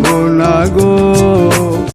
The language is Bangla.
করব না গো